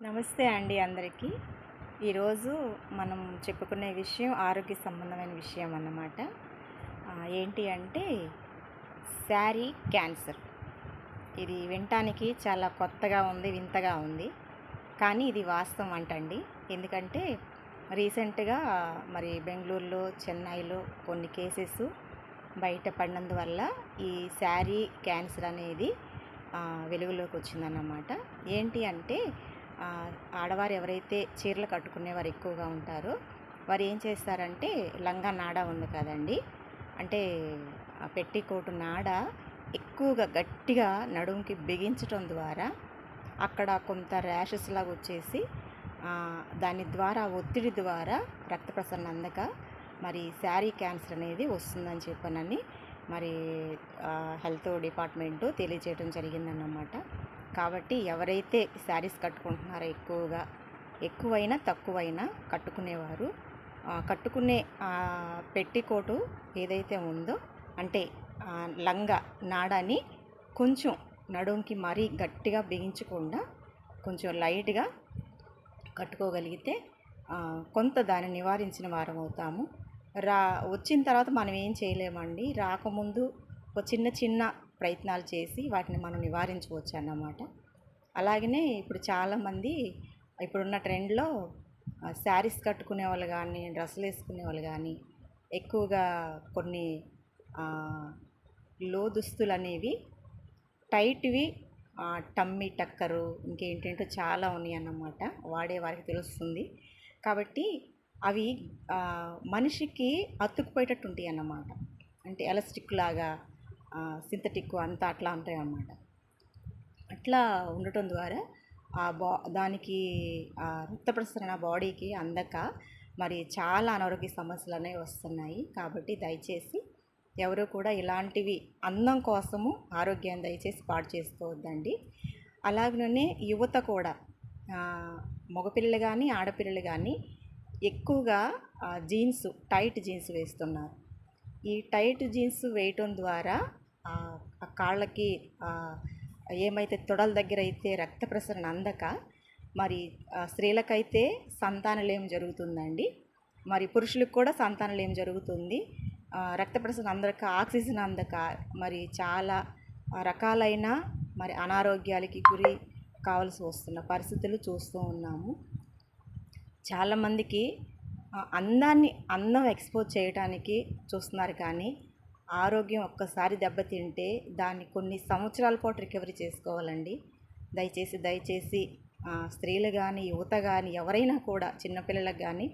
నమస్తే అండి అందరికీ. ఈరోజు మనం చెప్పుకునే విషయం ఆరోగ్య సంబంధమైన విషయం అన్నమాట. ఏంటి అంటే శారీ క్యాన్సర్. ఇది వినటానికి చాలా కొత్తగా ఉంది వింతగా ఉంది. కానీ ఇది వాస్తవం అంటండి. ఎందుకంటే రీసెంట్గా మరి బెంగళూరులో చెన్నైలో కొన్ని కేసెస్ బయటపడినందువల్ల ఈ శారీ క్యాన్సర్ అనేది వెలుగులోకి వచ్చిందన్నమాట. ఏంటి అంటే ఆడవారు ఎవరైతే చీరలు కట్టుకునేవారు ఎక్కువగా ఉంటారో వారు ఏం చేస్తారంటే లంగా నాడ ఉంది కదండి. అంటే ఆ పెట్టికోటు నాడ ఎక్కువగా గట్టిగా నడుముకి బిగించటం ద్వారా అక్కడ కొంత ర్యాషెస్ లాగా వచ్చేసి దాని ద్వారా ఒత్తిడి ద్వారా రక్త ప్రసరణ అందక మరి శారీ క్యాన్సర్ అనేది వస్తుందని చెప్పనని మరి హెల్త్ డిపార్ట్మెంటు తెలియజేయడం జరిగిందన్నమాట. కాబట్టి ఎవరైతే శారీస్ కట్టుకుంటున్నారో ఎక్కువగా ఎక్కువైనా తక్కువైనా కట్టుకునేవారు. కట్టుకునే పెట్టికోటు ఏదైతే ఉందో అంటే లంగా నాడాని కొంచెం నడుంకి మరీ గట్టిగా బిగించకుండా కొంచెం లైట్గా కట్టుకోగలిగితే కొంత దాన్ని నివారించిన వారం అవుతాము. రా వచ్చిన తర్వాత మనం ఏం చేయలేమండి. రాకముందు ఒక చిన్న చిన్న ప్రయత్నాలు చేసి వాటిని మనం నివారించవచ్చు అన్నమాట. అలాగనే ఇప్పుడు చాలామంది ఇప్పుడున్న ట్రెండ్లో శారీస్ కట్టుకునే వాళ్ళు కానీ డ్రెస్సులు వేసుకునే వాళ్ళు కానీ ఎక్కువగా కొన్ని లో దుస్తులు అనేవి టైట్వి టమ్మీ టక్కరు ఇంకేంటంటో చాలా ఉన్నాయి అన్నమాట. వాడే వారికి తెలుస్తుంది. కాబట్టి అవి మనిషికి అతుక్కుపోయేటట్టు ఉంటాయి అన్నమాట. అంటే ఎలాస్టిక్ లాగా సింథటిక్ అంతా అట్లా ఉంటాయి అన్నమాట. అట్లా ఉండటం ద్వారా ఆ బా దానికి ఆ రక్త ప్రసరణ బాడీకి అందక మరి చాలా అనారోగ్య సమస్యలు అనేవి వస్తున్నాయి. కాబట్టి దయచేసి ఎవరు కూడా ఇలాంటివి అందం కోసము ఆరోగ్యాన్ని దయచేసి పాడు చేసుకోవద్దండి అలాగనే యువత కూడా మగపిల్లలు కానీ ఆడపిల్లలు కానీ ఎక్కువగా జీన్స్ టైట్ జీన్స్ వేస్తున్నారు. ఈ టైట్ జీన్స్ వేయటం ద్వారా ఆ, కాళ్ళకి ఏమైతే తొడల దగ్గర అయితే రక్త ప్రసరణ అందక మరి ఆ, స్త్రీలకైతే సంతానలేం జరుగుతుందండి. మరి పురుషులకు కూడా సంతానలేం జరుగుతుంది. రక్త ప్రసరణ అందక ఆక్సిజన్ అందక మరి చాలా రకాలైన మరి అనారోగ్యాలకి గురి కావాల్సి వస్తున్న పరిస్థితులు చూస్తూ ఉన్నాము. చాలామందికి అందాన్ని అందం ఎక్స్పోజ్ చేయడానికి చూస్తున్నారు కానీ ఆరోగ్యం ఒక్కసారి దెబ్బతింటే దాన్ని కొన్ని సంవత్సరాల పాటు రికవరీ చేసుకోవాలండి. దయచేసి దయచేసి స్త్రీలు కానీ యువత కానీ ఎవరైనా కూడా చిన్నపిల్లలకు కానీ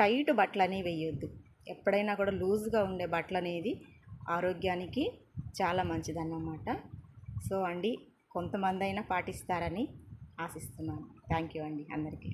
టైట్ బట్టలు అనేవి వేయొద్దు. ఎప్పుడైనా కూడా లూజ్గా ఉండే బట్టలు అనేది ఆరోగ్యానికి చాలా మంచిదన్నమాట. సో అండి కొంతమంది అయినా పాటిస్తారని ఆశిస్తున్నాను. థ్యాంక్ యూ అండి అందరికీ.